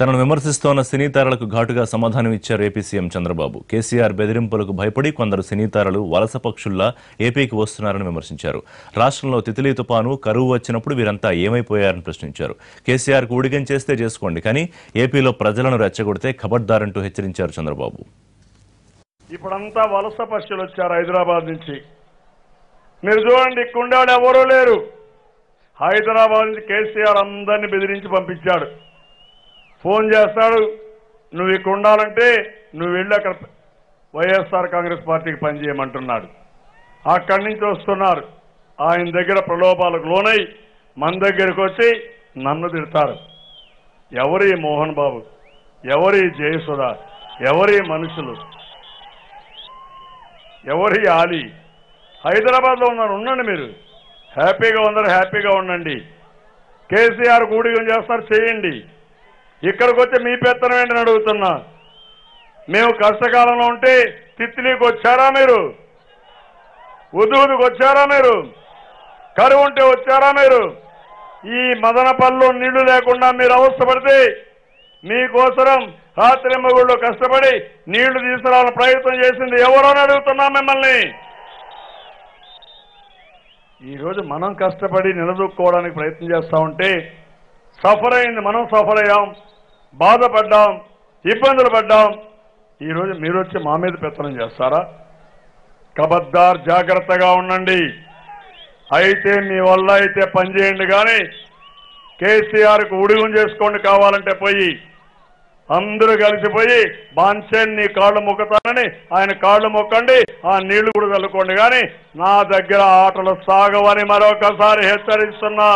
తనను విమర్శిస్తోన్న సినీతారలకు ఘాటుగా సమాధానం ఇచ్చారు ఏపీ సీఎం చంద్రబాబు. కేసీఆర్ బెదిరింపులకు భయపడి కొందరు సినీతారలు వలస పక్షుల్లా ఏపీకి వస్తున్నారని విమర్శించారు. రాష్ట్రంలో తితిలీ తుపాను కరువు వచ్చినప్పుడు వీరంతా ఏమైపోయారని ప్రశ్నించారు. కేసీఆర్ ఊడిగం చేస్తే చేసుకోండి కానీ ఏపీలో ప్రజలను రెచ్చగొడితే ఖబర్దారంటూ హెచ్చరించారు చంద్రబాబు. ఇప్పుడంతా వలస పక్షులు వచ్చారు హైదరాబాద్ నుంచి. మీరు చూడండి కుండాడు ఎవరూ లేరు. హైదరాబాద్ నుంచి కేసీఆర్ అందరినీ బెదిరించి పంపించాడు. ఫోన్ చేస్తాడు నువ్వు ఇక్కడ ఉండాలంటే నువ్వు వెళ్ళి అక్కడ వైఎస్ఆర్ కాంగ్రెస్ పార్టీకి పనిచేయమంటున్నాడు అక్కడి నుంచి వస్తున్నారు. ఆయన దగ్గర ప్రలోభాలకు లోనై మన దగ్గరికి వచ్చి నన్ను తిడతారు. ఎవరి మోహన్ బాబు? ఎవరి జయసుధ? ఎవరి మనుషులు? ఎవరి ఆలి? హైదరాబాద్లో ఉన్నారు ఉండండి మీరు. హ్యాపీగా ఉన్నారు హ్యాపీగా ఉండండి. కేసీఆర్ కూడిగం చేస్తారు చేయండి. ఇక్కడికి వచ్చి మీ పెత్తనం ఏంటని అడుగుతున్నా. మేము కష్టకాలంలో ఉంటే తిత్లీకి వచ్చారా మీరు? ఉదుగుదికి వచ్చారా మీరు? కరువు ఉంటే వచ్చారా మీరు? ఈ మదనపల్లిలో నీళ్ళు లేకుండా మీరు అవస్థపడితే మీకోసరం రాత్రింబగుళ్ళు కష్టపడి నీళ్ళు తీసుకురావాలని ప్రయత్నం చేసింది ఎవరో అని అడుగుతున్నా మిమ్మల్ని. ఈరోజు మనం కష్టపడి నిలదొక్కుకోవడానికి ప్రయత్నం చేస్తా ఉంటే సఫర్ అయింది మనం సఫర్ అయ్యాం. బాధపడ్డాం ఇబ్బందులు పడ్డాం. ఈరోజు మీరు వచ్చి మా మీద పెత్తనం చేస్తారా? కబద్దార్ జాగ్రత్తగా ఉండండి. అయితే మీ వల్ల అయితే పనిచేయండి కానీ కేసీఆర్కు ఉడిగం చేసుకోండి కావాలంటే పోయి. అందరూ కలిసిపోయి బాన్సేన్ నీ కాళ్ళు మొక్కుతానని ఆయన కాళ్ళు మొక్కండి ఆ నీళ్ళు కూడా చల్లుకోండి కానీ నా దగ్గర ఆటలు సాగవని మరొకసారి హెచ్చరిస్తున్నా.